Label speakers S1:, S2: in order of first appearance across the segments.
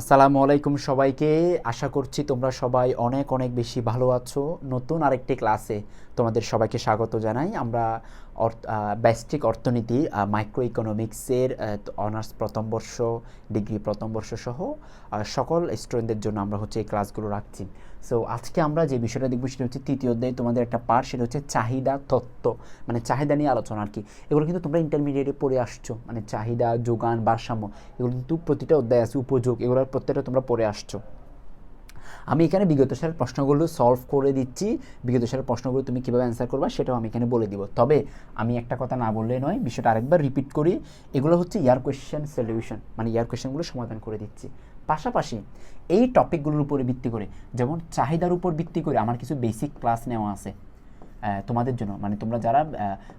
S1: আসসালামু আলাইকুম সবাইকে। আশা করছি তোমরা সবাই অনেক অনেক বেশি ভালো আছো। নতুন আরেকটি ক্লাসে তোমাদের সবাইকে স্বাগত জানাই। আমরা ব্যষ্টিক অর্থনীতি মাইক্রো ইকোনমিক্সের অনার্স প্রথম বর্ষ ডিগ্রি প্রথম বর্ষ সহ সকল স্টুডেন্টদের জন্য আমরা হচ্ছে এই ক্লাসগুলো রাখছি। সো আজকে আমরা যে বিষয়টা দেখব সেটা হচ্ছে তৃতীয় অধ্যায় তোমাদের একটা পার্ট সেটা হচ্ছে চাহিদা তত্ত্ব। মানে চাহিদা নিয়ে আলোচনা আর কি। এগুলো কিন্তু তোমরা ইন্টারমিডিয়েটে পড়ে আসছো। মানে চাহিদা, যোগান, ভারসাম্য, এগুলো কিন্তু প্রতিটা অধ্যায় আছে। উপযোগ, এগুলোর প্রত্যেকটা তোমরা পড়ে আসছো। আমি এখানে বিগত সালের প্রশ্নগুলো সলভ করে দিচ্ছি। বিগত সালের প্রশ্নগুলো তুমি কীভাবে অ্যান্সার করবা সেটাও আমি এখানে বলে দিব। তবে আমি একটা কথা না বললে নয়, বিষয়টা আরেকবার রিপিট করি। এগুলো হচ্ছে ইয়ার কোয়েশ্চেন সলিউশন মানে ইয়ার কোয়েশ্চেনগুলো সমাধান করে দিচ্ছি। পাশাপাশি এই টপিকগুলোর উপরে ভিত্তি করে, যেমন চাহিদার উপর ভিত্তি করে আমার কিছু বেসিক ক্লাস নেওয়া আছে। তোমাদের জন্য। মানে তোমরা যারা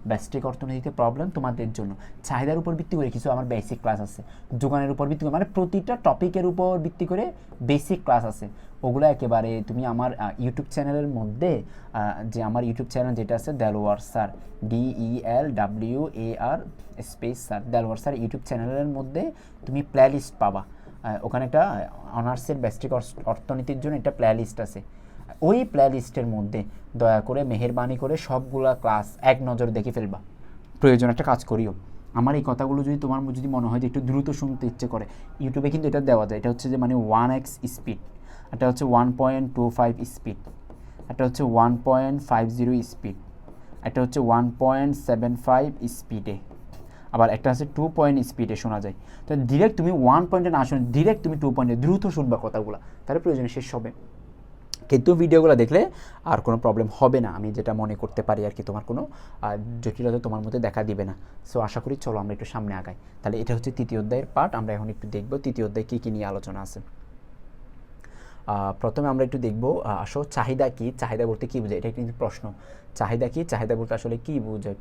S1: ব্যষ্টিক অর্থনীতিতে প্রবলেম তোমাদের জন্য। চাহিদার উপর ভিত্তি করে কিছু আমার বেসিক ক্লাস আছে। যোগানের উপর ভিত্তি করে মানে প্রতিটা টপিকের উপর ভিত্তি করে বেসিক ক্লাস আছে। ওগুলো একেবারে তুমি আমার ইউটিউব চ্যানেলের মধ্যে যে আমার ইউটিউব চ্যানেল যেটা আছে Delwar sir D E L W A R space sir Delwar sir YouTube চ্যানেলের মধ্যে তুমি প্লেলিস্ট পাবা। ওখানে একটা অনার্সের ব্যষ্টিক অর্থ- অর্থনীতির জন্য একটা প্লেলিস্ট আছে। ওই প্লেলিস্টের মধ্যে দয়া করে মেহেরবানি করে সবগুলা ক্লাস এক নজর দেখে ফেলবা। প্রয়োজন একটা কাজ করিও। আমার এই কথাগুলো যদি তোমার যদি মনে হয় যে একটু দ্রুত শুনতে ইচ্ছে করে ইউটিউবে কিন্তু এটা দেওয়া যায়। এটা হচ্ছে যে মানে ওয়ান এক্স স্পিড এটা হচ্ছে one point two five speed এটা হচ্ছে one point five zero speed এটা হচ্ছে ওয়ান পয়েন্ট সেভেন ফাইভ স্পিডে আবার একটা আছে টু পয়েন্ট স্পিডে শোনা যায়। তো ডিরেক্ট তুমি ওয়ান পয়েন্টে না শুনে ডিরেক্ট তুমি টু পয়েন্টে দ্রুত শুনবা কথাগুলো। তাহলে প্রয়োজনে শেষ হবে। কিন্তু ভিডিওগুলো দেখলে আর কোনো প্রবলেম হবে না। আমি যেটা মনে করতে পারি আর কি, তোমার কোনো জটিলতা তোমার মধ্যে দেখা দিবে না। সো আশা করি চলো আমরা একটু সামনে আগাই। তাহলে এটা হচ্ছে তৃতীয় অধ্যায়ের পার্ট আমরা এখন একটু দেখব তৃতীয় অধ্যায় কী কী নিয়ে আলোচনা আছে। প্রথমে আমরা একটু দেখব আসো চাহিদা কি? চাহিদা বলতে কী বোঝায়? এটা কিন্তু প্রশ্ন। চাহিদা কি? চাহিদা বলতে আসলে কী বোঝায়?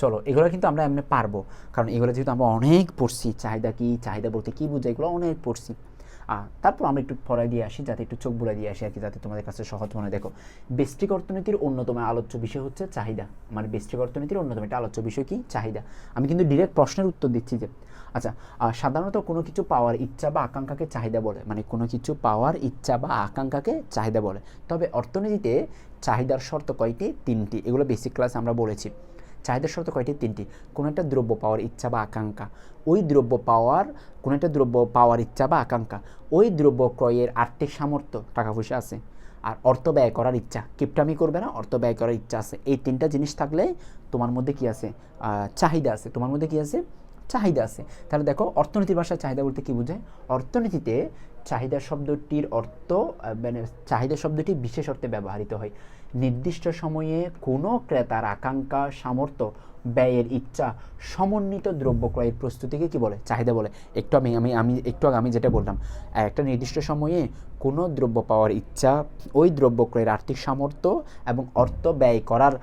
S1: চলো, এগুলো কিন্তু আমরা এমনি পারব। কারণ এগুলো যেহেতু আমরা অনেক পড়ছি, চাহিদা কি? চাহিদা বলতে কী বোঝায়? এগুলো অনেক পড়ছি। তারপর আমরা একটু পড়াই দিয়ে আসি, যাতে একটু চোখ বুলাই দিয়ে আসি আর কি, যাতে তোমাদের কাছে সহজ মনে দেখো, বেস্টিক অর্থনীতির অন্যতম আলোচ্য বিষয় হচ্ছে চাহিদা। মানে বেস্টিক অর্থনীতির অন্যতম একটা আলোচ্য বিষয় কি? চাহিদা। আমি কিন্তু ডিরেক্ট প্রশ্নের উত্তর দিচ্ছি যে আচ্ছা সাধারণত কোনো কিছু পাওয়ার ইচ্ছা বা আকাঙ্ক্ষাকে চাহিদা বলে। মানে কোনো কিছু পাওয়ার ইচ্ছা বা আকাঙ্ক্ষাকে চাহিদা বলে। তবে অর্থনীতিতে চাহিদার শর্ত কয়টি? তিনটি। এগুলো বেসিক ক্লাস আমরা বলেছি। চাহিদার শর্ত কয়টি? তিনটি। কোনো একটা দ্রব্য পাওয়ার ইচ্ছা বা আকাঙ্ক্ষা। ওই দ্রব্য পাওয়ার, কোনো একটা দ্রব্য পাওয়ার ইচ্ছা বা আকাঙ্ক্ষা। ওই দ্রব্য ক্রয়ের আর্থিক সামর্থ্য টাকা পয়সা আছে। আর অর্থ ব্যয় করার ইচ্ছা। কিপটামি করবে না, অর্থ ব্যয় করার ইচ্ছা আছে। এই তিনটা জিনিস থাকলে তোমার মধ্যে কি আছে? চাহিদা আছে। তোমার মধ্যে কি আছে? চাহিদা আছে। তাহলে দেখো, অর্থনীতির ভাষায় চাহিদা বলতে কি বোঝায়? অর্থনীতিতে চাহিদা শব্দটির অর্থ মানে চাহিদা শব্দটি বিশেষ অর্থে ব্যবহৃত হয়। নির্দিষ্ট সময়ে কোনো ক্রেতার আকাঙ্ক্ষা সামর্থ্য ব্যয়ের ইচ্ছা সমন্বিত দ্রব্য ক্রয়ের প্রস্তুতিকে কি বলে? চাহিদা বলে। একটু আমি আমি আমি একটু আগে আমি যেটা বললাম একটা নির্দিষ্ট সময়ে কোনো দ্রব্য পাওয়ার ইচ্ছা ওই দ্রব্য ক্রয়ের আর্থিক সামর্থ্য এবং অর্থ ব্যয় করার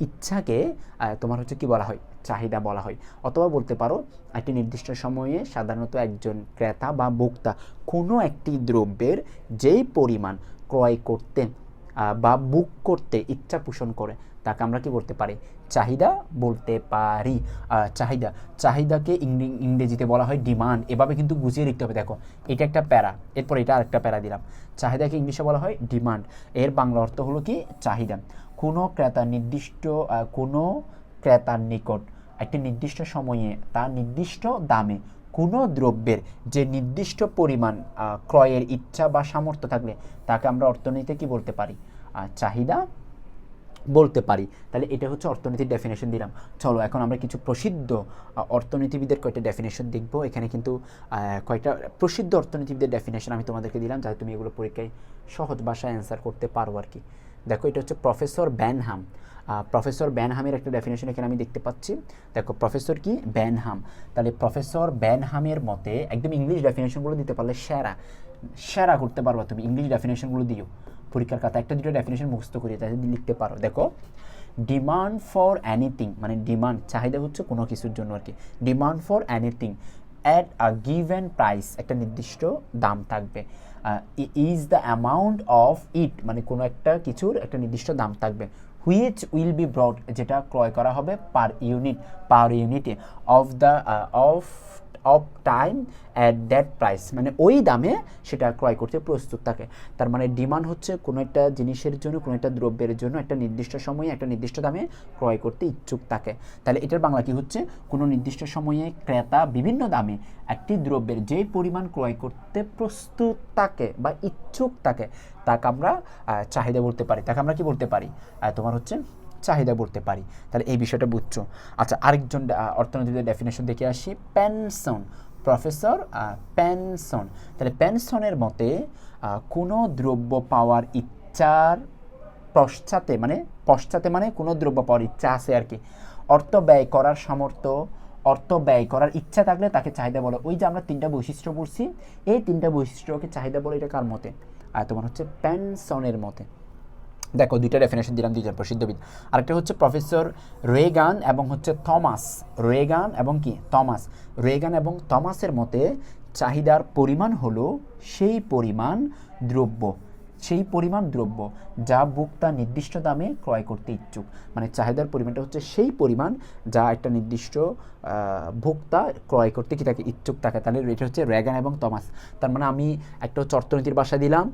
S1: ইচ্ছাকে তোমার হচ্ছে কি বলা হয়? চাহিদা বলা হয়। অথবা বলতে পারো একটি নির্দিষ্ট সময়ে সাধারণত একজন ক্রেতা বা ভোক্তা কোনো একটি দ্রব্যের যেই পরিমাণ ক্রয় করতে আহ, বা বুক করতে ইচ্ছা পোষণ করে, তাকে আমরা কি বলতে পারি? চাহিদা বলতে পারি। চাহিদা। চাহিদাকে ইংরে- ইংরেজিতে বলা হয় ডিমান্ড এভাবে কিন্তু গুছিয়ে লিখতে হবে। দেখো, এটা একটা প্যারা। এরপর এটা আরেকটা প্যারা দিলাম। চাহিদাকে ইংলিশে বলা হয় ডিমান্ড এর বাংলা অর্থ হলো কি? চাহিদা। কোনো ক্রেতা নির্দিষ্ট কোনো ক্রেতার নিকট একটি নির্দিষ্ট সময়ে, তার নির্দিষ্ট দামে কোনো দ্রব্যের যে নির্দিষ্ট পরিমাণ ক্রয়ের ইচ্ছা বা সামর্থ্য থাকলে তাকে আমরা অর্থনীতিতে কি বলতে পারি? চাহিদা বলতে পারি। তাহলে এটা হচ্ছে অর্থনীতির ডেফিনেশন দিলাম। চলো, এখন আমরা কিছু প্রসিদ্ধ অর্থনীতিবিদের কয়টা ডেফিনেশন দেখব? এখানে কিন্তু কয়টা প্রসিদ্ধ অর্থনীতিবিদের ডেফিনেশন আমি তোমাদেরকে দিলাম, যাতে তুমি এগুলো পরীক্ষায় সহজ ভাষায় অ্যান্সার করতে পারো আর কি। দেখো, এটা হচ্ছে প্রফেসর ব্যানহাম প্রফেসর ব্যানহামের একটা ডেফিনেশন এখানে আমি দেখতে পাচ্ছি। দেখো, প্রফেসর কি? ব্যানহাম। তাহলে প্রফেসর ব্যানহামের মতে একদম ইংলিশ ডেফিনেশনগুলো দিতে পারলে সেরা। সেরা করতে পারবা তুমি ইংলিশ ডেফিনেশনগুলো দিও। পরীক্ষার কথা একটা দুটো ডেফিনেশন মুখস্থ করিয়ে তাহলে লিখতে পারো। দেখো ডিমান্ড ফর এনিথিং মানে ডিমান্ড চাহিদা হচ্ছে কোনো কিছুর জন্য আর কি। Demand for anything at a given price একটা নির্দিষ্ট দাম থাকবে। Is the amount of it মানে কোনো একটা কিছুর একটা নির্দিষ্ট দাম থাকবে। হুইচ উইল বি ব্রড যেটা ক্রয় করা হবে পার ইউনিট পার ইউনিটে of the of of time at that price মানে ওই দামে সেটা ক্রয় করতে প্রস্তুত থাকে। তার মানে ডিমান্ড হচ্ছে কোনো একটা জিনিসের জন্য, কোনো একটা দ্রব্যের জন্য একটা নির্দিষ্ট সময়ে, একটা নির্দিষ্ট দামে ক্রয় করতে ইচ্ছুক থাকে। তাহলে এটার বাংলা কি হচ্ছে? কোনো নির্দিষ্ট সময়ে ক্রেতা বিভিন্ন দামে একটি দ্রব্যের যে পরিমাণ ক্রয় করতে প্রস্তুত থাকে বা ইচ্ছুক থাকে, তাকে আমরা চাহিদা বলতে পারি। তাকে আমরা কি বলতে পারি? তোমার হচ্ছে চাহিদা বলতে পারি। তাহলে এই বিষয়টা বুঝছ। আচ্ছা আরেকজন আহ, অর্থনীতিদের ডেফিনেশন দেখে আসি। পেনশন প্রফেসর পেনশন তাহলে পেনশনের মতে কোনো দ্রব্য পাওয়ার ইচ্ছার পশ্চাতে মানে পশ্চাতে মানে কোনো দ্রব্য পাওয়ার ইচ্ছা আছে আর কি। অর্থ ব্যয় করার সামর্থ্য অর্থ ব্যয় করার ইচ্ছা থাকলে তাকে চাহিদা বলে। ওই যে আমরা তিনটা বৈশিষ্ট্য পড়ছি এই তিনটা বৈশিষ্ট্যকে চাহিদা বলে এটা কার মতে? আর তোমার হচ্ছে পেনশনের মতে। দেখো দুইটা ডেফিনেশন দিলাম দুইজন প্রসিদ্ধবিদ। আরেকটা হচ্ছে প্রফেসর রেগান এবং হচ্ছে থমাস। রেগান এবং কি? থমাস। রেগান এবং থমাসের মতে চাহিদার পরিমাণ হলো সেই পরিমাণ দ্রব্য, সেই পরিমাণ দ্রব্য যা ভোক্তা নির্দিষ্ট দামে ক্রয় করতে ইচ্ছুক। মানে চাহিদার পরিমাণটা হচ্ছে সেই পরিমাণ যা একটা নির্দিষ্ট ভোক্তা ক্রয় করতে কি তাকে ইচ্ছুক থাকে তাহলে এটা হচ্ছে রেগান এবং তমাস তার মানে আমি একটা অর্থনীতির ভাষা দিলাম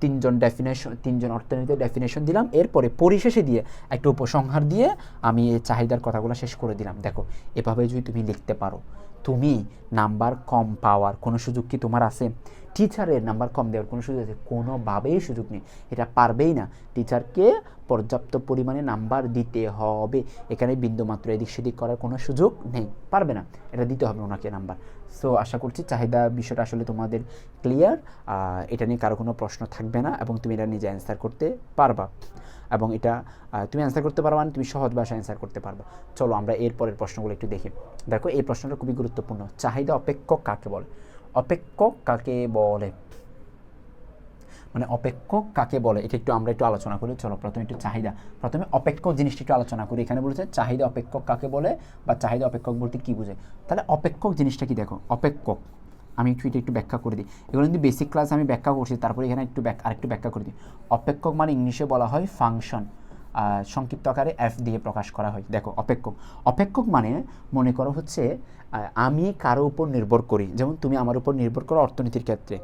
S1: তিনজন ডেফিনেশন তিনজন অর্থনীতির ডেফিনেশন দিলাম। এরপরে পরিশেষে দিয়ে একটা উপসংহার দিয়ে আমি এই চাহিদার কথাগুলো শেষ করে দিলাম। দেখো, এভাবে যদি তুমি লিখতে পারো, তুমি নাম্বার কম পাওয়ার কোনো সুযোগ কি তোমার আছে? টিচারের নাম্বার কম দেওয়ার কোনো সুযোগ আছে? কোনোভাবেই সুযোগ নেই। এটা পারবেই না। টিচারকে পর্যাপ্ত পরিমাণে নাম্বার দিতে হবে। এখানে বিন্দুমাত্র এদিক সেদিক করার কোনো সুযোগ নেই। পারবে না। এটা দিতে হবে ওনাকে নাম্বার সো আশা করছি চাহিদা বিষয়টা আসলে তোমাদের ক্লিয়ার এটা নিয়ে কারও কোনো প্রশ্ন থাকবে না এবং তুমি এটা নিজে অ্যান্সার করতে পারবা। এবং এটা তুমি অ্যান্সার করতে পারবা না তুমি সহজ ভাষায় অ্যান্সার করতে পারবা। চলো আমরা এরপরের প্রশ্নগুলো একটু দেখি। দেখো, এই প্রশ্নটা খুবই গুরুত্বপূর্ণ। চাহিদা অপেক্ষক কাকে বলে? অপেক্ষক কাকে বলে? মানে অপেক্ষক কাকে বলে? এটা একটু আমরা একটু আলোচনা করি। চলো, প্রথমে একটু চাহিদা। প্রথমে অপেক্ষক জিনিসটি একটু আলোচনা করি। এখানে বলেছে, চাহিদা অপেক্ষক কাকে বলে বা চাহিদা অপেক্ষক বলতে কি বোঝে তাহলে অপেক্ষক জিনিসটা কি দেখো? অপেক্ষক আমি একটু এটা একটু ব্যাখ্যা করে দিই। এগুলো কিন্তু বেসিক ক্লাস আমি ব্যাখ্যা করছি, তারপরে এখানে একটু আরেকটু ব্যাখ্যা করে দিই। অপেক্ষক মানে ইংলিশে বলা হয় ফাংশন সংক্ষিপ্ত আকারে এফ দিয়ে প্রকাশ করা হয়। দেখো, অপেক্ষক। অপেক্ষক মানে মনে করো হচ্ছে আমি কারও উপর নির্ভর করি। যেমন তুমি আমার উপর নির্ভর করো অর্থনীতির ক্ষেত্রে।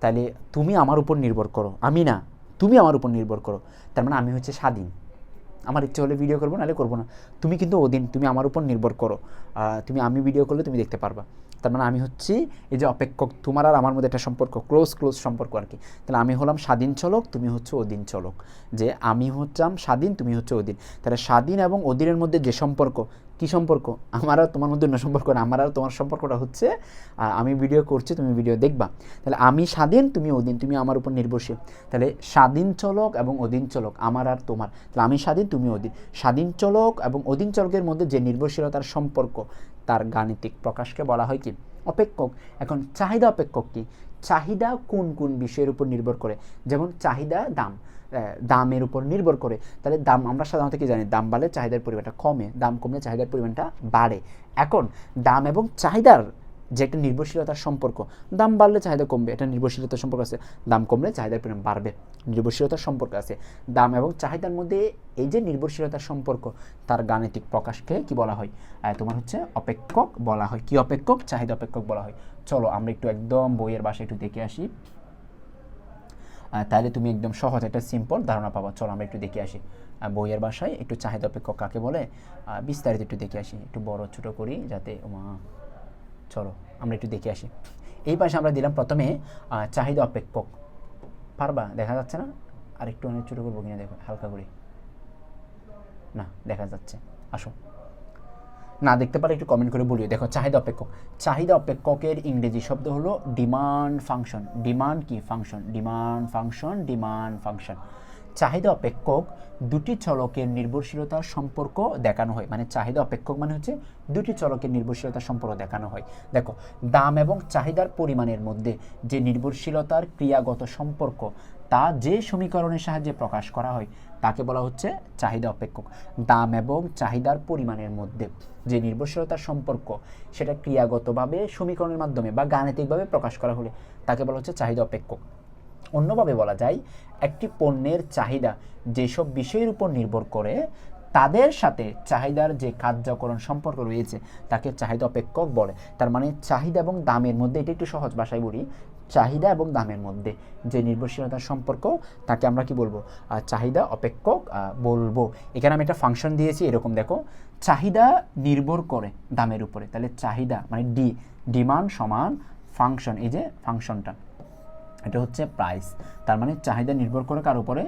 S1: তাহলে তুমি আমার উপর নির্ভর করো, আমি না। তুমি আমার উপর নির্ভর করো। তার মানে আমি হচ্ছে স্বাধীন। আমার ইচ্ছে হলে ভিডিও করব, নাহলে করব না। তুমি কিন্তু ওদিন তুমি আমার উপর নির্ভর করো। তুমি আমি ভিডিও করলে তুমি দেখতে পারবা। তার মানে আমি হচ্ছি এই যে অপেক্ষক, তোমার আর আমার মধ্যে একটা সম্পর্ক ক্লোজ ক্লোজ সম্পর্ক আর কি। তাহলে আমি হলাম স্বাধীন চলক, তুমি হচ্ছে অধীন চলক। যে আমি হচ্ছাম স্বাধীন, তুমি হচ্ছে অধীন। তাহলে স্বাধীন এবং অধীনের মধ্যে যে সম্পর্ক, কি সম্পর্ক? আমার আর তোমার মধ্যে অন্য সম্পর্ক না, আমার আর তোমার সম্পর্কটা হচ্ছে আমি ভিডিও করছি, তুমি ভিডিও দেখবা। তাহলে আমি স্বাধীন, তুমি অধীন, তুমি আমার উপর নির্ভরশীল। তাহলে স্বাধীন চলক এবং অধীন চলক, আমার আর তোমার। তাহলে আমি স্বাধীন, তুমি অধীন। স্বাধীন চলক এবং অধীন চলকের মধ্যে যে নির্ভরশীলতার সম্পর্ক তার গাণিতিক প্রকাশকে বলা হয় কি? অপেক্ষক। এখন চাহিদা অপেক্ষক কি? চাহিদা কোন কোন বিষয়ের উপর নির্ভর করে? যেমন চাহিদা দাম। দামের উপর নির্ভর করে। তাহলে দাম আমরা সাধারণত কি জানি? দাম বাড়লে চাহিদার পরিমাণটা কমে, দাম কমলে চাহিদার পরিমাণটা বাড়ে। এখন দাম এবং চাহিদার যে একটা নির্ভরশীলতার সম্পর্ক, দাম বাড়লে চাহিদা কমবে, এটা নির্ভরশীলতার সম্পর্ক আছে, দাম কমলে চাহিদার পরিমাণ বাড়বে, নির্ভরশীলতার সম্পর্ক আছে, দাম এবং চাহিদার মধ্যে এই যে নির্ভরশীলতার সম্পর্ক, তার গাণিতিক প্রকাশকে কি বলা হয়? তোমার হচ্ছে অপেক্ষক বলা হয়। কি অপেক্ষক? চাহিদা অপেক্ষক বলা হয়। চলো আমরা একটু একদম বইয়ের বাসায় একটু দেখে আসি। তাহলে তুমি একদম সহজ একটা সিম্পল ধারণা পাবা। চলো আমরা একটু দেখে আসি। বইয়ের বাসায় একটু চাহিদা অপেক্ষক কাকে বলে? বিস্তারিত একটু দেখে আসি। একটু বড় ছোট করি যাতে চলো, আমরা একটু দেখে আসি। এই পাশে আমরা দিলাম প্রথমে চাহিদা অপেক্ষক। পারবা? দেখা যাচ্ছে না? আর একটু অনেক ছোটো করব কিনা দেখো, হালকা করে। না, দেখা যাচ্ছে। আসো। না, দেখতে পারলে একটু কমেন্ট করে বলিও। দেখো, চাহিদা অপেক্ষক। চাহিদা অপেক্ষকের ইংরেজি শব্দ হলো ডিমান্ড ফাংশন ডিমান্ড কি? Function demand function demand function চাহিদা অপেক্ষক দুটি চলকের নির্ভরশীলতার সম্পর্ক দেখানো হয়। মানে চাহিদা অপেক্ষক মানে হচ্ছে দুটি চলকের নির্ভরশীলতার সম্পর্ক দেখানো হয়। দেখো, দাম এবং চাহিদার পরিমাণের মধ্যে যে নির্ভরশীলতার ক্রিয়াগত সম্পর্ক, তা যে সমীকরণের সাহায্যে প্রকাশ করা হয়, তাকে বলা হচ্ছে চাহিদা অপেক্ষক। দাম এবং চাহিদার পরিমাণের মধ্যে যে নির্ভরশীলতার সম্পর্ক, সেটা ক্রিয়াগতভাবে সমীকরণের মাধ্যমে বা গাণিতিকভাবে প্রকাশ করা হলে, তাকে বলা হচ্ছে চাহিদা অপেক্ষক। অন্যভাবে বলা যায়, একটি পণ্যের চাহিদা যেসব বিষয়ের উপর নির্ভর করে, তাদের সাথে চাহিদার যে কার্যকরণ সম্পর্ক রয়েছে, তাকে চাহিদা অপেক্ষক বলে। তার মানে চাহিদা এবং দামের মধ্যে, এটা একটু সহজ ভাষায় বলি, চাহিদা এবং দামের মধ্যে যে নির্ভরশীলতার সম্পর্ক, তাকে আমরা কি বলব? চাহিদা অপেক্ষক বলব। এখানে আমি একটা ফাংশন দিয়েছি, এরকম দেখো। চাহিদা নির্ভর করে দামের উপরে। তাহলে চাহিদা মানে ডি ডিমান্ড সমান ফাংশন এই যে ফাংশনটা এটা হচ্ছে প্রাইস তার মানে চাহিদা নির্ভর করে কার উপরে?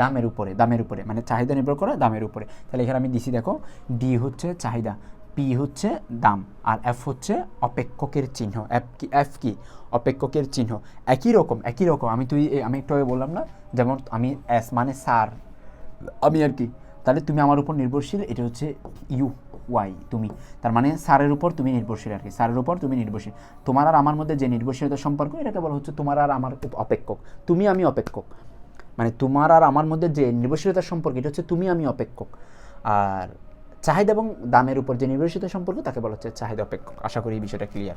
S1: দামের উপরে দামের উপরে। মানে চাহিদা নির্ভর করে দামের উপরে। তাহলে এখানে আমি দিছি দেখো ডি হচ্ছে চাহিদা পি হচ্ছে দাম, আর এফ হচ্ছে অপেক্ষকের চিহ্ন। এফ কি এফ কি? অপেক্ষকের চিহ্ন। একই রকম একই রকম। আমি তুই, আমি একটু বললাম না, যেমন আমি এস মানে সার আমি আর কি। তাহলে তুমি আমার উপর নির্ভরশীল, এটা হচ্ছে ইউ ওয়াই, তুমি। তার মানে সারের উপর তুমি নির্ভরশীল আর কি। সারের উপর তুমি নির্ভরশীল। তোমার আর আমার মধ্যে যে নির্ভরশীলতা সম্পর্ক, এটাকে বলা হচ্ছে তোমার আর আমার অপেক্ষক। তুমি আমি অপেক্ষক। মানে তোমার আর আমার মধ্যে যে নির্ভরশীলতার সম্পর্ক, এটা হচ্ছে তুমি আমি অপেক্ষক। আর চাহিদা এবং দামের উপর যে নির্ভরশীলতা সম্পর্ক, তাকে বলা হচ্ছে চাহিদা অপেক্ষক। আশা করি এই বিষয়টা ক্লিয়ার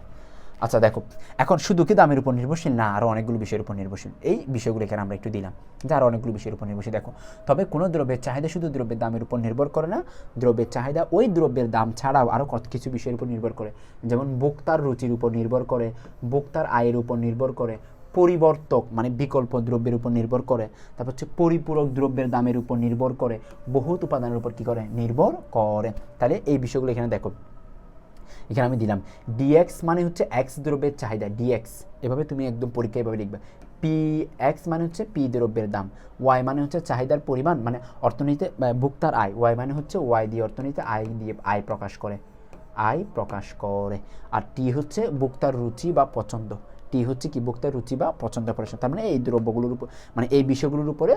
S1: আচ্ছা দেখো, এখন শুধু কি দামের উপর নির্ভরশীল? না আরও অনেকগুলো বিষয়ের উপর নির্ভরশীল। এই বিষয়গুলো এখানে আমরা একটু দিলাম যে আরও অনেকগুলো বিষয়ের উপর নির্ভরশীল। দেখো, তবে কোনো দ্রব্যের চাহিদা শুধু দ্রব্যের দামের উপর নির্ভর করে না, দ্রব্যের চাহিদা ওই দ্রব্যের দাম ছাড়াও আরও কত কিছু বিষয়ের উপর নির্ভর করে। যেমন ভোক্তার রুচির উপর নির্ভর করে, ভোক্তার আয়ের উপর নির্ভর করে, পরিবর্তক মানে বিকল্প দ্রব্যের উপর নির্ভর করে, তারপর হচ্ছে পরিপূরক দ্রব্যের দামের উপর নির্ভর করে, বহুত উপাদানের উপর কী করে? নির্ভর করে। তাহলে এই বিষয়গুলো এখানে দেখো এখানে আমি দিলাম ডিএক্স মানে হচ্ছে এক্স দ্রব্যের চাহিদা ডিএক্স এভাবে তুমি একদম পরীক্ষা এভাবে লিখবে। পি এক্স মানে হচ্ছে পি দ্রব্যের দাম ওয়াই মানে হচ্ছে চাহিদার পরিমাণ মানে অর্থনীতিতে ভোক্তার আয় ওয়াই মানে হচ্ছে ওয়াই দিয়ে অর্থনীতিতে আয় দিয়ে আয় প্রকাশ করে, আয় প্রকাশ করে। আর টি হচ্ছে ভোক্তার রুচি বা পছন্দ টি হচ্ছে কি ভোক্তার রুচি বা পছন্দ প্রশ্ন তার মানে এই দ্রব্যগুলোর উপর মানে এই বিষয়গুলোর উপরে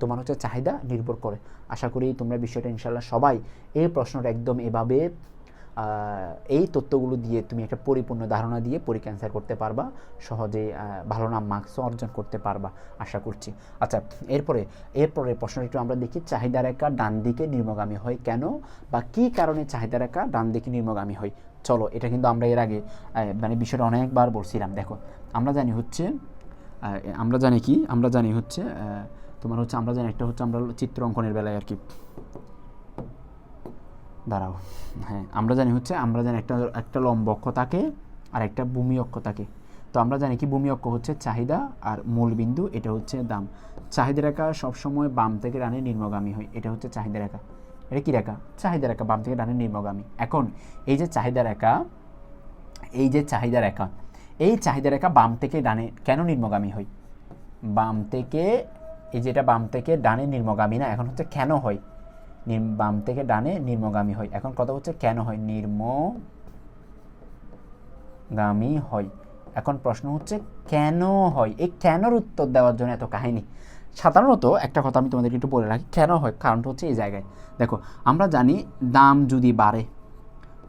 S1: তোমার হচ্ছে চাহিদা নির্ভর করে। আশা করি তোমরা বিষয়টা ইনশাল্লাহ সবাই এই প্রশ্নটা একদম এভাবে এই তথ্যগুলো দিয়ে তুমি একটা পরিপূর্ণ ধারণা দিয়ে পরীক্ষা অ্যান্সার করতে পারবা সহজে ভালো নাম মার্কসও অর্জন করতে পারবা, আশা করছি। আচ্ছা এরপরে এরপরে প্রশ্নটা একটু আমরা দেখি, চাহিদা রেখা ডান দিকে নির্মগামী হয় কেন বা কি কারণে চাহিদা রেখা ডান দিকে নির্মগামী হয়? চলো, এটা কিন্তু আমরা এর আগে মানে বিষয়টা অনেকবার বলছিলাম, দেখো, আমরা জানি হচ্ছে আমরা জানি কি, আমরা জানি হচ্ছে তোমার হচ্ছে, আমরা জানি, একটা হচ্ছে আমরা চিত্র অঙ্কনের বেলায় আর কি। দাঁড়াও হ্যাঁ আমরা জানি হচ্ছে, আমরা জানি একটা একটা লম্ব অক্ষ থাকে আর একটা ভূমি অক্ষ থাকে তো আমরা জানি কি ভূমি অক্ষ হচ্ছে চাহিদা আর মূল বিন্দু এটা হচ্ছে দাম। চাহিদা রেখা সবসময় বাম থেকে ডানে নির্মগামী হয়, এটা হচ্ছে চাহিদা রেখা। এটা কী রেখা? চাহিদা রেখা, বাম থেকে ডানে নির্মগামী এখন এই যে চাহিদা রেখা, এই যে চাহিদা রেখা, এই চাহিদা রেখা বাম থেকে ডানে কেন নির্মগামী হয়? বাম থেকে, এই যেটা বাম থেকে ডানে নির্মগামী না, এখন হচ্ছে কেন হয়? বাম থেকে ডানে নির্মগামী হয়। এখন কথা হচ্ছে কেন হয়? নির্মগামী হয়। এখন প্রশ্ন হচ্ছে কেন হয়? এই কেনর উত্তর দেওয়ার জন্য এত কাহিনী। সাধারণত একটা কথা আমি তোমাদেরকে একটু বলে রাখি, কেন হয়? কারণটা হচ্ছে এই জায়গায়। দেখো, আমরা জানি দাম যদি বাড়ে,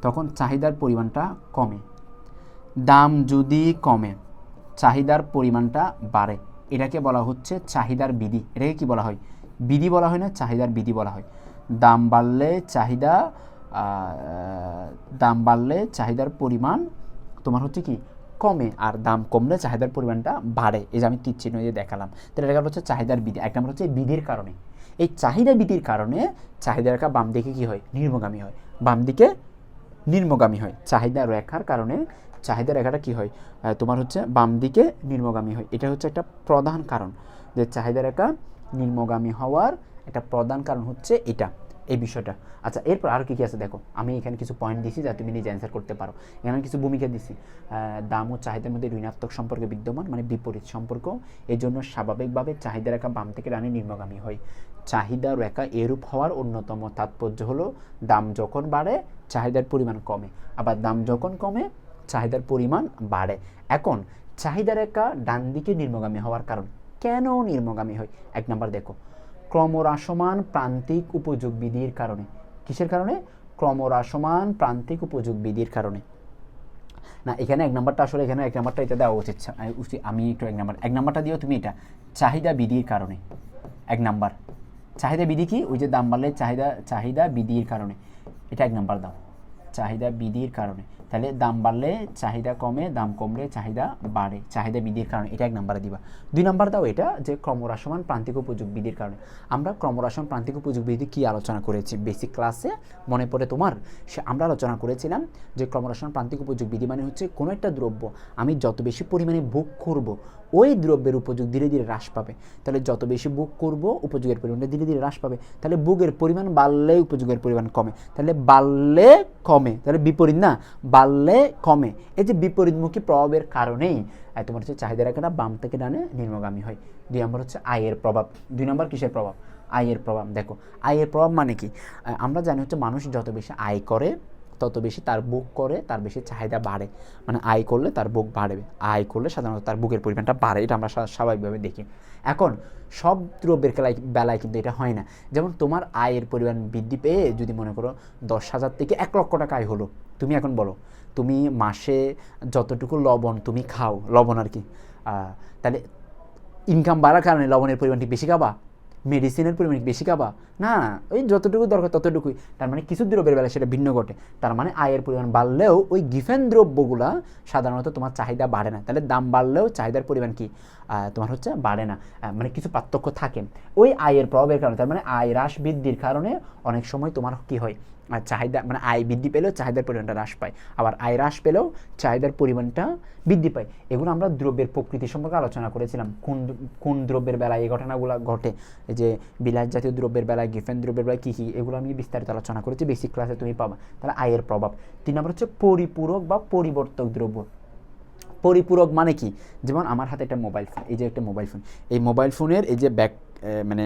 S1: তখন চাহিদার পরিমাণটা কমে। দাম যদি কমে, চাহিদার পরিমাণটা বাড়ে। এটাকে বলা হচ্ছে চাহিদার বিধি। এটাকে কি বলা হয়? বিধি বলা হয় না, চাহিদার বিধি বলা হয়। দাম বাড়লে চাহিদা দাম বাড়লে চাহিদার পরিমাণ তোমার হচ্ছে কি কমে আর দাম কমলে চাহিদার পরিমাণটা বাড়ে। এই যে আমি তীর চিহ্ন দিয়ে দেখালাম। তাহলে এটা হচ্ছে চাহিদার বিধি। এক নম্বর হচ্ছে বিধির কারণে। এই চাহিদা বিধির কারণে চাহিদা রেখা বাম দিকে কি হয়? নির্মগামী হয়। বাম দিকে নিম্নগামী হয়। চাহিদা রেখার কারণে চাহিদা রেখাটা কি হয়? তোমার হচ্ছে বাম দিকে নির্মগামী হয়। এটা হচ্ছে একটা প্রধান কারণ যে চাহিদা রেখা নিম্নগামী হওয়ার একটা প্রধান কারণ হচ্ছে এটা, এই বিষয়টা। আচ্ছা এরপর আরও কী কী আছে? দেখো, আমি এখানে কিছু পয়েন্ট দিছি যা তুমি নিজে অ্যান্সার করতে পারো। এখানে কিছু ভূমিকা দিছি দাম ও চাহিদার মধ্যে ঋণাত্মক সম্পর্কে বিদ্যমান মানে বিপরীত সম্পর্ক। এই জন্য স্বাভাবিকভাবে চাহিদা রেখা বাম থেকে ডানে নিম্নগামী হয়। চাহিদা রেখা এরূপ হওয়ার অন্যতম তাৎপর্য হলো, দাম যখন বাড়ে, চাহিদার পরিমাণ কমে। আবার দাম যখন কমে, চাহিদার পরিমাণ বাড়ে। এখন, চাহিদা রেখা ডান দিকে নিম্নগামী হওয়ার কারণ। কেন নির্মগামী হয়? এক নাম্বার দেখো ক্রমহ্রাসমান প্রান্তিক উপযোগ বিধির কারণে। কিসের কারণে? ক্রমহ্রাসমান প্রান্তিক উপযোগ বিধির কারণে। না, এখানে এক নাম্বারটা আসলে এখানে এক নাম্বারটা এটা দেওয়া উচিত- আমি একটু এক নাম্বার এক নাম্বারটা দিও তুমি এটা। চাহিদা বিধির কারণে। এক নাম্বার। চাহিদা বিধি কি? ওই যে দাম বাড়লে চাহিদা চাহিদা বিধির কারণে। এটা এক নাম্বার দাও। চাহিদা বৃদ্ধির কারণে। তাহলে দাম বাড়লে চাহিদা কমে, দাম কমলে চাহিদা বাড়ে, চাহিদা বৃদ্ধির কারণে। এটা এক নাম্বারে দিবা। দুই নাম্বার দাও এটা যে ক্রমহ্রাসমান প্রান্তিক উপযোগ বৃদ্ধির কারণে। আমরা ক্রমহ্রাসমান প্রান্তিক উপযোগ বৃদ্ধি কী আলোচনা করেছি? বেসিক ক্লাসে মনে পড়ে তোমার? সে আমরা আলোচনা করেছিলাম যে ক্রমহ্রাসমান প্রান্তিক উপযোগ বৃদ্ধি মানে হচ্ছে কোনো একটা দ্রব্য আমি যত বেশি পরিমাণে ভোগ করব ওই দ্রব্যের উপযোগ ধীরে ধীরে হ্রাস পাবে। তাহলে যত বেশি বুক করব, উপযোগের পরিমাণটা ধীরে ধীরে হ্রাস পাবে। তাহলে বুকের পরিমাণ বাড়লে উপযোগের পরিমাণ কমে। তাহলে বাড়লে কমে। তাহলে বিপরীত না, বাড়লে কমে। এই যে বিপরীতমুখী প্রভাবের কারণেই তোমার হচ্ছে চাহিদা রেখাটা বাম থেকে ডানে নিম্নগামী হয়। দুই নম্বর হচ্ছে আয়ের প্রভাব। দুই নম্বর কিসের প্রভাব? আয়ের প্রভাব। দেখো, আয়ের প্রভাব মানে কি? আমরা জানি হচ্ছে মানুষ যত বেশি আয় করে তত বেশি তার বুক করে, তার বেশি চাহিদা বাড়ে। মানে আয় করলে তার বুক বাড়বে। আয় করলে সাধারণত তার বুকের পরিমাণটা বাড়ে, এটা আমরা স্বাভাবিকভাবে দেখি। এখন সব দ্রব্যের বেলায় বেলায় কিন্তু এটা হয় না। যেমন তোমার আয়ের পরিমাণ বৃদ্ধি পেয়ে যদি মনে করো দশ হাজার থেকে এক লক্ষ টাকা আয় হলো, তুমি এখন বলো, তুমি মাসে যতটুকু লবণ তুমি খাও, লবণ আর কি তাহলে ইনকাম বাড়ার কারণে লবণের পরিমাণটি বেশি খাবা? মেডিসিনের পরিমাণ বেশি খাবা? না ওই যতটুকু দরকার ততটুকুই। তার মানে কিছু দ্রব্যের বেলা সেটা ভিন্ন ঘটে। তার মানে আয়ের পরিমাণ বাড়লেও ওই গিফেন দ্রব্যগুলা সাধারণত তোমার চাহিদা বাড়ে না। তাহলে দাম বাড়লেও চাহিদার পরিমাণ কি? তোমার হচ্ছে বাড়ে না। মানে কিছু পার্থক্য থাকে। ওই আয়ের প্রভাবের কারণে, তার মানে আয় হ্রাস বৃদ্ধির কারণে অনেক সময় তোমার কি হয়? চাহিদা মানে আয় বৃদ্ধি পেলেও চাহিদার পরিমাণটা হ্রাস পায়। আবার আয় হ্রাস পেলেও চাহিদার পরিমাণটা বৃদ্ধি পায়। এগুলো আমরা দ্রব্যের প্রকৃতি সম্পর্কে আলোচনা করেছিলাম। কোন কোন দ্রব্যের বেলায় এই ঘটনাগুলো ঘটে? যে বিলাস জাতীয় দ্রব্যের বেলায়, গিফেন দ্রব্যের বেলায় কী কী? এগুলো আমি বিস্তারিত আলোচনা করেছি। বেসিক ক্লাসে তুমি পাবা। তাহলে আয়ের প্রভাব। তিন নম্বর হচ্ছে পরিপূরক বা পরিবর্তক দ্রব্য। পরিপূরক মানে কি? যেমন আমার হাতে একটা মোবাইল ফোন এই যে একটা মোবাইল ফোন এই মোবাইল ফোনের এই যে ব্যাক মানে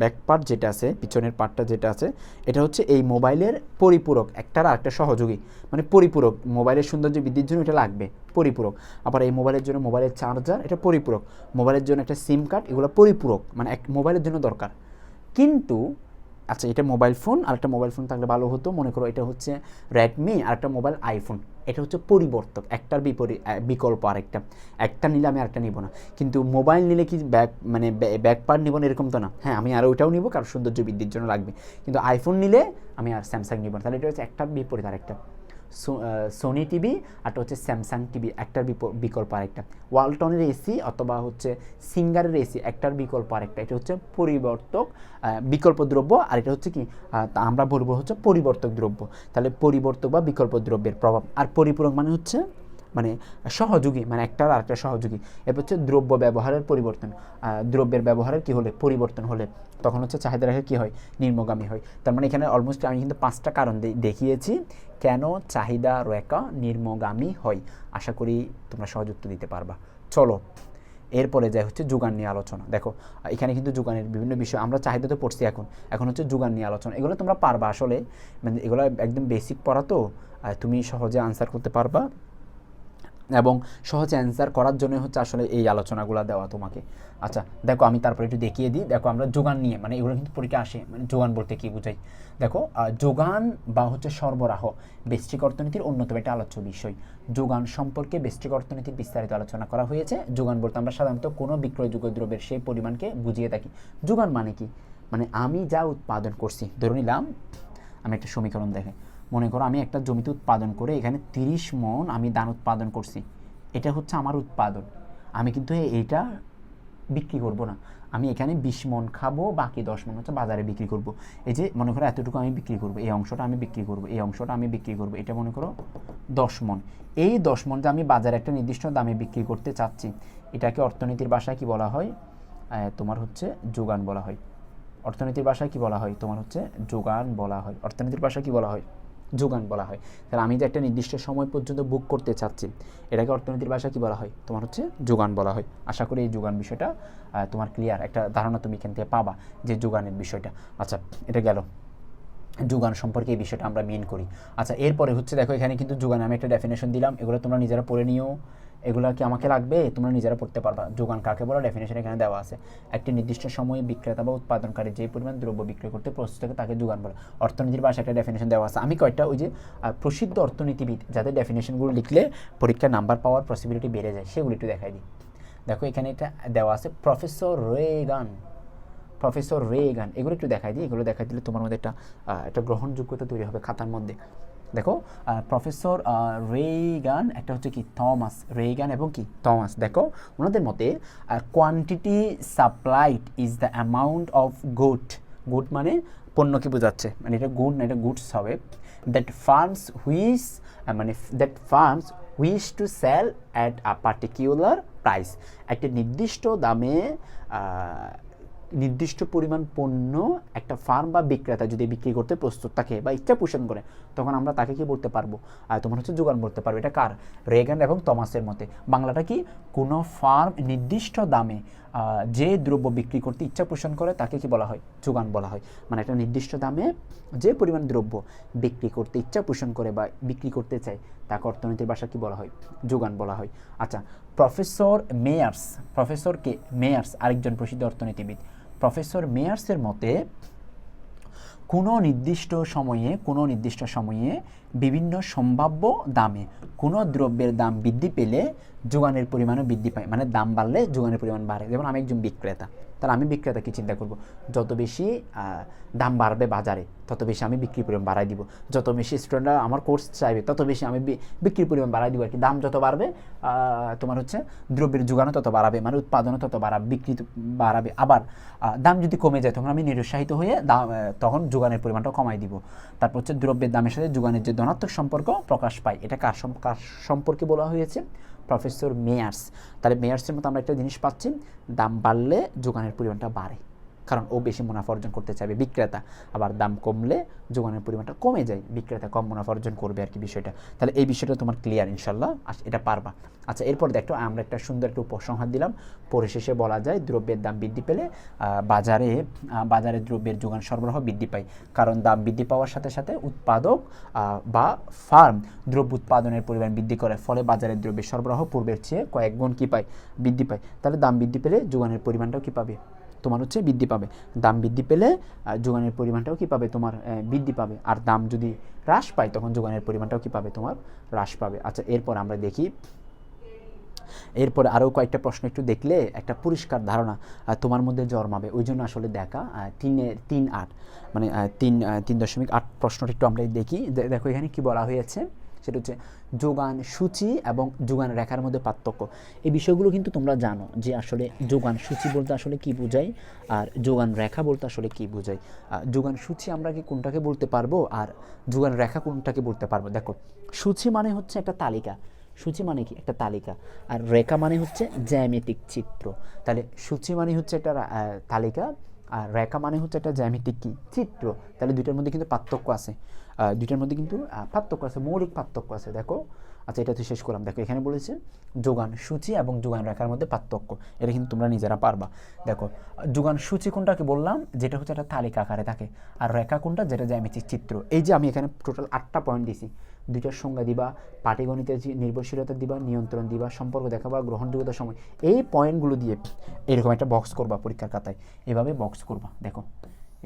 S1: ব্যাক পার্ট যেটা আছে, পিছনের পার্টটা যেটা আছে, এটা হচ্ছে এই মোবাইলের পরিপূরক, একটার আরেকটা সহযোগী। মানে পরিপূরক মোবাইলের সৌন্দর্য বৃদ্ধির জন্য এটা লাগবে, পরিপূরক। আবার এই মোবাইলের জন্য মোবাইলের চার্জার এটা পরিপূরক। মোবাইলের জন্য একটা সিম কার্ড এগুলো পরিপূরক মানে এক মোবাইলের জন্য দরকার। কিন্তু আচ্ছা এটা মোবাইল ফোন আর একটা মোবাইল ফোন থাকলে ভালো হতো, মনে করো এটা হচ্ছে রেডমি আর একটা মোবাইল আইফোন এটা হচ্ছে পরিবর্তক, একটার বিপরীত বিকল্প আরেকটা। একটা নিলে আমি আরেকটা নিব না। কিন্তু মোবাইল নিলে কি ব্যাক মানে ব্যাক পার্ট নিব না এরকম তো না? হ্যাঁ আমি আর ওইটাও নিব, কারণ সৌন্দর্য বৃদ্ধির জন্য লাগবে। কিন্তু আইফোন নিলে আমি আর স্যামসাং নিব না। তাহলে এটা হচ্ছে একটার বিপরীত আরেকটা। সোনি টিভি আরটা হচ্ছে স্যামসাং টিভি একটার বিকল্প আরেকটা। ওয়ালটনের এসি অথবা হচ্ছে সিঙ্গারের এসি একটার বিকল্প আরেকটা। এটা হচ্ছে পরিবর্তক বিকল্প দ্রব্য আর এটা হচ্ছে কি আমরা বলব হচ্ছে পরিবর্তক দ্রব্য। তাহলে পরিবর্তক বা বিকল্প দ্রব্যের প্রভাব। আর পরিপূরক মানে হচ্ছে মানে সহযোগী মানে একটার আরেকটা সহযোগী। এরপর হচ্ছে দ্রব্য ব্যবহারের পরিবর্তন। দ্রব্যের ব্যবহারের কি হলে? পরিবর্তন হলে। তখন হচ্ছে চাহিদা রেখে কী হয়? নির্মগামী হয়। তার মানে এখানে অলমোস্ট আমি কিন্তু পাঁচটা কারণ দেখিয়েছি। কেন চাহিদা রেখা নির্মগামী হয়? আশা করি তোমরা সহজ উত্তর দিতে পারবা। চলো, এরপরে যায় হচ্ছে যোগান নিয়ে আলোচনা। দেখো, এখানে কিন্তু যোগানের বিভিন্ন বিষয়, আমরা চাহিদা তো পড়ছি এখন। এখন হচ্ছে যোগান নিয়ে আলোচনা। এগুলো তোমরা পারবা আসলে। মানে এগুলো একদম বেসিক পড়া তো। তুমি সহজে আনসার করতে পারবা। এবং সহজে অ্যান্সার করার জন্য হচ্ছে আসলে এই আলোচনাগুলো দেওয়া তোমাকে। আচ্ছা দেখো আমি তারপরে একটু দেখিয়ে দিই। দেখো আমরা যোগান নিয়ে মানে এগুলো কিন্তু পরীক্ষা আসে মানে যোগান বলতে কি বোঝাই? দেখো যোগান বা হচ্ছে সরবরাহ বেস্ট্রিক অর্থনীতির অন্যতম একটা আলোচ্য বিষয়। যোগান সম্পর্কে বেস্ট্রিক অর্থনীতির বিস্তারিত আলোচনা করা হয়েছে। যোগান বলতে আমরা সাধারণত কোনো বিক্রয়যোগ্য দ্রব্যের সেই পরিমাণকে বুঝিয়ে থাকি। যোগান মানে কি? মানে আমি যা উৎপাদন করছি, ধরে নিলাম, আমি একটা সমীকরণ দেখে। মনে করো আমি একটা জমিতে উৎপাদন করে এখানে তিরিশ মন আমি ধান উৎপাদন করছি। এটা হচ্ছে আমার উৎপাদন। আমি কিন্তু এইটা বিক্রি করব না। আমি এখানে বিশ মন খাব, বাকি দশ মন হচ্ছে বাজারে বিক্রি করব। এই যে মনে করো এতটুকু আমি বিক্রি করব, এই অংশটা আমি বিক্রি করব, এই অংশটা আমি বিক্রি করব, এটা মনে করো দশ মন। এই দশ মন যে আমি বাজারে একটা নির্দিষ্ট দামে বিক্রি করতে চাচ্ছি, এটাকে অর্থনীতির ভাষায় কি বলা হয়? তোমার হচ্ছে যোগান বলা হয়। অর্থনীতির ভাষায় কি বলা হয়? তোমার হচ্ছে যোগান বলা হয়। অর্থনীতির ভাষায় কি বলা হয়? যোগান বলা হয়। তাহলে আমি যে একটা নির্দিষ্ট সময় পর্যন্ত বুক করতে চাচ্ছি। এটাকে অর্থনীতির ভাষা কি বলা হয়? তোমার হচ্ছে যোগান বলা হয়। আশা করি এই যোগান বিষয়টা তোমার ক্লিয়ার একটা ধারণা তুমি এখান থেকে পাবা যে যোগানের বিষয়টা। আচ্ছা এটা গেল। যোগান সম্পর্কে এই বিষয়টা আমরা মেন করি। আচ্ছা এরপরে হচ্ছে দেখো এখানে কিন্তু যোগান আমি একটা ডেফিনেশন দিলাম। এগুলো তোমরা নিজেরা পড়ে নিও। এগুলো কি আমাকে লাগবে? তোমরা নিজেরা পড়তে পারবা। যোগান কাকে বলা? ডেফিনেশন এখানে দেওয়া আছে। একটি নির্দিষ্ট সময়ে বিক্রেতা বা উৎপাদনকারী যে পরিমাণ দ্রব্য বিক্রয় করতে প্রস্তুত থাকে তাকে যোগান বলে। অর্থনীতির ভাষায় একটা ডেফিনেশন দেওয়া আছে। আমি কয়েকটা ওই যে প্রসিদ্ধ অর্থনীতিবিদ যাদের ডেফিনেশনগুলো লিখলে পরীক্ষার নাম্বার পাওয়ার পসিবিলিটি বেড়ে যায়, সেগুলো একটু দেখাই দিই। দেখো, এখানে এটা দেওয়া আছে প্রফেসর রেগান প্রফেসর রেগান এগুলো একটু দেখাই দিই। এগুলো দেখাই দিলে তোমার মধ্যে একটা একটা গ্রহণযোগ্যতা তৈরি হবে খাতার মধ্যে। দেখো প্রফেসর রেগান, একটা হচ্ছে কি, থমাস রেগান এবং কি, থমাস, দেখো, ওনাদের মতে quantity supplied is the amount of good good মানে পণ্যকে বোঝাচ্ছে মানে এটা গুড না, এটা গুডস হবে। দ্যাট ফার্মস হুইস মানে that firms wish to sell at a particular price একটা নির্দিষ্ট দামে নির্দিষ্ট পরিমাণ পণ্য একটা ফার্ম বা বিক্রেতা যদি বিক্রি করতে প্রস্তুত থাকে বা ইচ্ছা পোষণ করে, তখন আমরা তাকে কি বলতে পারব? আর তোমার হচ্ছে যোগান বলতে পারব। এটা কার? রেগান এবং তমাসের মতে। বাংলাটা কি? কোনো ফার্ম নির্দিষ্ট দামে যে দ্রব্য বিক্রি করতে ইচ্ছা পোষণ করে তাকে কি বলা হয়? যোগান বলা হয়। মানে একটা নির্দিষ্ট দামে যে পরিমাণ দ্রব্য বিক্রি করতে ইচ্ছা পোষণ করে বা বিক্রি করতে চায়, তাকে অর্থনীতির ভাষা কি বলা হয়? যোগান বলা হয়। আচ্ছা প্রফেসর মেয়ার্স, প্রফেসর কে? মেয়ার্স, আরেকজন প্রসিদ্ধ অর্থনীতিবিদ। প্রফেসর মেয়ার্সের মতে কোনো নির্দিষ্ট সময়ে, কোনো নির্দিষ্ট সময়ে বিভিন্ন সম্ভাব্য দামে কোনো দ্রব্যের দাম বৃদ্ধি পেলে যোগানের পরিমাণও বৃদ্ধি পায়। মানে দাম বাড়লে যোগানের পরিমাণ বাড়ে। যেমন আমি একজন বিক্রেতা। তাহলে আমি বিক্রেতা কি চিন্তা করব, যত বেশি দাম বাড়বে বাজারে, তত বেশি আমি বিক্রির পরিমাণ বাড়াই দিব। যত বেশি স্টুডেন্টরা আমার কোর্স চাইবে, তত বেশি আমি বিক্রির পরিমাণ বাড়াই দিব আর কি। দাম যত বাড়বে তোমার হচ্ছে দ্রব্যের যোগানও তত বাড়াবে মানে উৎপাদনও তত বাড়াবে বিক্রি বাড়াবে। আবার দাম যদি কমে যায়, তখন আমি নিরুৎসাহিত হয়ে দাম তখন যোগানের পরিমাণটা কমাই দিব। তারপর হচ্ছে দ্রব্যের দামের সাথে যোগানের যে ধনাত্মক সম্পর্ক প্রকাশ পায়। এটা কার সম্পর্কে বলা হয়েছে? Professor Meyers. তাহলে মেয়ার্সের মতো আমরা একটা জিনিস পাচ্ছি দাম বাড়লে যোগানের পরিমাণটা বাড়ে। কারণ ও বেশি মুনাফা অর্জন করতে চাইবে বিক্রেতা। আবার দাম কমলে যোগানের পরিমাণটা কমে যায়, বিক্রেতা কম মুনাফা অর্জন করবে আর কি বিষয়টা। তাহলে এই বিষয়টা তোমার ক্লিয়ার ইনশাল্লাহ এটা পারবা। আচ্ছা এরপর দেখো, আমরা একটা সুন্দর একটা উপসংহার দিলাম। পরিশেষে বলা যায় দ্রব্যের দাম বৃদ্ধি পেলে বাজারে বাজারে দ্রব্যের যোগান সরবরাহ বৃদ্ধি পায়। কারণ দাম বৃদ্ধি পাওয়ার সাথে সাথে উৎপাদক বা ফার্ম দ্রব্য উৎপাদনের পরিমাণ বৃদ্ধি করে, ফলে বাজারের দ্রব্যের সরবরাহ পূর্বের চেয়ে কয়েক গুণ কী পায়? বৃদ্ধি পায়। তাহলে দাম বৃদ্ধি পেলে যোগানের পরিমাণটাও কী পাবে? তোমার হচ্ছে বৃদ্ধি পাবে। দাম বৃদ্ধি পেলে যোগানের পরিমাণটাও কি পাবে তোমার বৃদ্ধি পাবে। আর দাম যদি হ্রাস পায়, তখন যোগানের পরিমাণটাও কি পাবে তোমার, হ্রাস পাবে। আচ্ছা এরপর আমরা দেখি, এরপরে আরও কয়েকটা প্রশ্ন একটু দেখলে একটা পরিষ্কার ধারণা তোমার মধ্যে জন্মাবে। ওই জন্য আসলে দেখা তিনের তিন আট মানে তিন তিন দশমিক আট প্রশ্নটা একটু আমরা দেখি। দেখো এখানে কি বলা হয়েছে? সেটা হচ্ছে যোগান সূচি এবং যোগান রেখার মধ্যে পার্থক্য। এই বিষয়গুলো কিন্তু তোমরা জানো যে আসলে যোগান সূচি বলতে আসলে কি বোঝায় আর যোগান রেখা বলতে আসলে কি বোঝায়। যোগান সূচি আমরা কি কোনটাকে বলতে পারব আর যোগান রেখা কোনটাকে বলতে পারব? দেখো, সূচি মানে হচ্ছে একটা তালিকা। সূচি মানে কি? একটা তালিকা। আর রেখা মানে হচ্ছে জ্যামিতিক চিত্র। তাহলে সূচি মানে হচ্ছে একটা তালিকা। আর রেখা মানে হচ্ছে একটা জ্যামিতিক কি? চিত্র। তাহলে দুইটার মধ্যে কিন্তু পার্থক্য আছে। দুইটার মধ্যে কিন্তু পার্থক্য আছে, মৌলিক পার্থক্য আছে, দেখো। আচ্ছা এটা তো শেষ করলাম দেখো, এখানে বলেছে যোগান সূচি এবং যোগান রেখার মধ্যে পার্থক্য। এটা কিন্তু তোমরা নিজেরা পারবা। দেখো, যোগান সূচি কোনটাকে বললাম? যেটা হচ্ছে একটা তালিকা আকারে থাকে। আর রেখা কোনটা? যেটা জ্যামিতিক চিত্র। এই যে আমি এখানে টোটাল আটটা পয়েন্ট দিছি দুইটার সংজ্ঞা দিবা, পাটিগণিতের যে নির্ভরশীলতা দিবা, নিয়ন্ত্রণ দিবা, সম্পর্ক দেখাবা গ্রহণযোগ্যতার সময়, এই পয়েন্টগুলো দিয়ে এরকম একটা বক্স করবা পরীক্ষার খাতায়। এভাবে বক্স করবা, দেখো,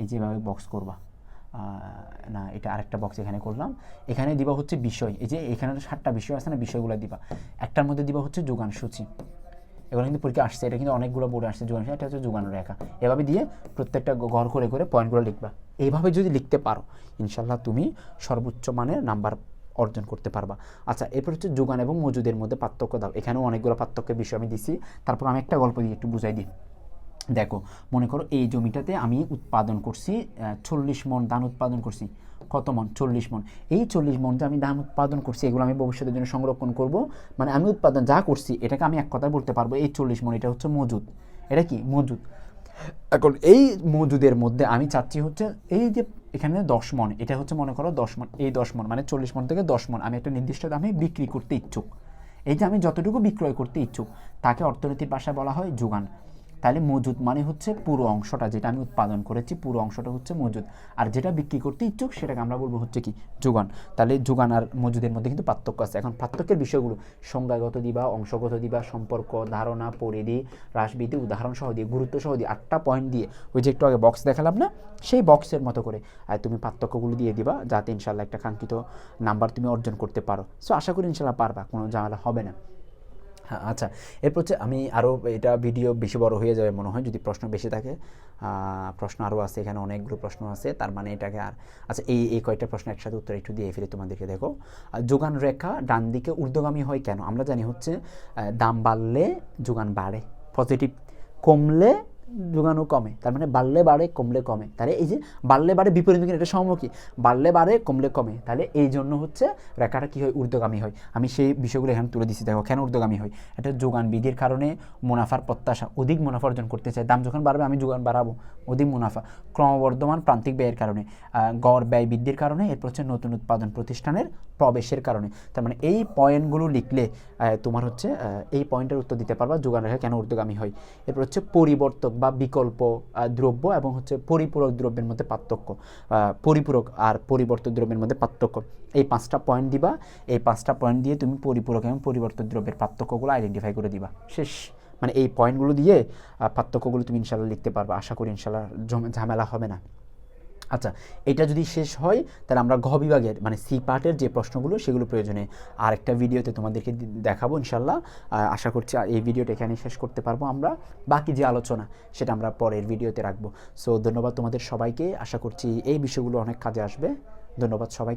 S1: এই যেভাবে বক্স করবা। না, এটা আরেকটা বক্স এখানে করলাম। এখানে দিবা হচ্ছে বিষয়, এই যে এখানে সাতটা বিষয় আছে না, বিষয়গুলো দিবা। একটার মধ্যে দিবা হচ্ছে যোগান সূচি। এগুলো কিন্তু পরীক্ষা আসছে, এটা কিন্তু অনেকগুলো বোর্ডে আসছে, যোগান এটা হচ্ছে যোগান রেখা। এভাবে দিয়ে প্রত্যেকটা ঘর করে করে পয়েন্টগুলো লিখবা। এইভাবে যদি লিখতে পারো ইনশাল্লাহ তুমি সর্বোচ্চ মানের নাম্বার অর্জন করতে পারবা। আচ্ছা এরপর হচ্ছে যোগান এবং মজুদের মধ্যে পার্থক্য দাও। এখানেও অনেকগুলো পার্থক্যের বিষয় আমি দিছি। তারপর আমি একটা গল্প দিয়ে একটু বুঝাই দিই। দেখো, মনে করো এই জমিটাতে আমি উৎপাদন করছি চল্লিশ মন ধান উৎপাদন করছি। কত মন? চল্লিশ মন। এই চল্লিশ মন যে আমি ধান উৎপাদন করছি, এগুলো আমি ভবিষ্যতের জন্য সংরক্ষণ করব। মানে আমি উৎপাদন যা করছি, এটাকে আমি এক কথায় বলতে পারব, এই চল্লিশ মন এটা হচ্ছে মজুদ। এটা কি? মজুদ। এখন এই মজুদের মধ্যে আমি চাচ্ছি হচ্ছে এই যে এখানে দশ মন এটা হচ্ছে মনে করো দশ মন এই দশ মন মানে চল্লিশ মন থেকে দশ মন আমি একটা নির্দিষ্ট দামে বিক্রি করতে ইচ্ছুক। এই যে আমি যতটুকু বিক্রয় করতে ইচ্ছুক, তাকে অর্থনীতির ভাষায় বলা হয় যোগান। তাহলে মজুদ মানে হচ্ছে পুরো অংশটা, যেটা আমি উৎপাদন করেছি, পুরো অংশটা হচ্ছে মজুদ আর যেটা বিক্রি করতে ইচ্ছুক, সেটাকে আমরা বলব হচ্ছে কি, যোগান। তাহলে যোগান আর মজুদের মধ্যে কিন্তু পার্থক্য আছে। এখন পার্থক্যের বিষয়গুলো, সংজ্ঞাগত দিবা, অংশগত দিবা, সম্পর্ক, ধারণা, পরিধি হ্রাসবিধি উদাহরণ সহ দিয়ে, গুরুত্ব সহ দিয়ে, আটটা পয়েন্ট দিয়ে, ওই যে একটু আগে বক্স দেখালাম না, সেই বক্সের মতো করে, আর তুমি পার্থক্যগুলো দিয়ে দিবা, যাতে ইনশাল্লাহ একটা কাঙ্ক্ষিত নাম্বার তুমি অর্জন করতে পারো। সো আশা করি ইনশাল্লাহ পারবা, কোনো ঝামেলা হবে না। হ্যাঁ আচ্ছা। এরপর হচ্ছে আমি আরও এটা ভিডিও বেশি বড় হয়ে যাবে মনে হয় যদি প্রশ্ন বেশি থাকে। প্রশ্ন আরও আছে, এখানে অনেকগুলো প্রশ্ন আছে, তার মানে এটাকে আর আচ্ছা এই এই কয়েকটা প্রশ্ন একসাথে উত্তর একটু দিয়ে ফিরে তোমাদেরকে, দেখো। যোগান রেখা ডান দিকে ঊর্ধ্বগামী হয় কেন? আমরা জানি হচ্ছে দাম বাড়লে যোগান বাড়ে। পজিটিভ কমলে যোগানও কমে, তার মানে বাড়লে বাড়ে, কমলে কমে। তাহলে এই যে বাড়লে বাড়ে বিপরীতমুখী এটা সমমুখী বাড়লে বাড়ে, কমলে কমে। তাহলে এই জন্য হচ্ছে রেখাটা কী হয়? ঊর্ধ্বগামী হয়। আমি সেই বিষয়গুলো এখানে তুলে দিচ্ছি। দেখো, কেন ঊর্ধ্বগামী হয়? এটা যোগান বিধির কারণে মুনাফার প্রত্যাশা, অধিক মুনাফা অর্জন করতে চাই। দাম যখন বাড়বে, আমি যোগান বাড়াবো। অধিক মুনাফা। ক্রমবর্ধমান প্রান্তিক ব্যয়ের কারণে গড় ব্যয় বৃদ্ধির কারণে, এরপর হচ্ছে নতুন উৎপাদন প্রতিষ্ঠানের প্রবেশের কারণে। তার মানে এই পয়েন্টগুলো লিখলে তোমার হচ্ছে এই পয়েন্টের উত্তর দিতে পারবা, যোগান রেখা কেন ঊর্ধ্বগামী হয়। এরপর হচ্ছে পরিবর্তক বা বিকল্প দ্রব্য এবং হচ্ছে পরিপূরক দ্রব্যের মধ্যে পার্থক্য পরিপূরক আর পরিবর্তক দ্রব্যের মধ্যে পার্থক্য। এই পাঁচটা পয়েন্ট দিবা, এই পাঁচটা পয়েন্ট দিয়ে তুমি পরিপূরক এবং পরিবর্তক দ্রব্যের পার্থক্যগুলো আইডেন্টিফাই করে দিবা। শেষ। মানে এই পয়েন্টগুলো দিয়ে পার্থক্যগুলো তুমি ইনশাল্লাহ লিখতে পারবা। আশা করি ইনশাল্লাহ ঝামেলা হবে না। আচ্ছা এটা যদি শেষ হয়, তাহলে আমরা ঘ বিভাগের মানে সি পার্টের যে প্রশ্নগুলো, সেগুলো প্রয়োজনে আরেকটা ভিডিওতে তোমাদেরকে দেখাবো ইনশাল্লাহ আশা করছি আর এই ভিডিওটা এখানে শেষ করতে পারব আমরা। বাকি যে আলোচনা, সেটা আমরা পরের ভিডিওতে রাখব। সো, ধন্যবাদ তোমাদের সবাইকে। আশা করছি এই বিষয়গুলো অনেক কাজে আসবে। ধন্যবাদ সবাইকে।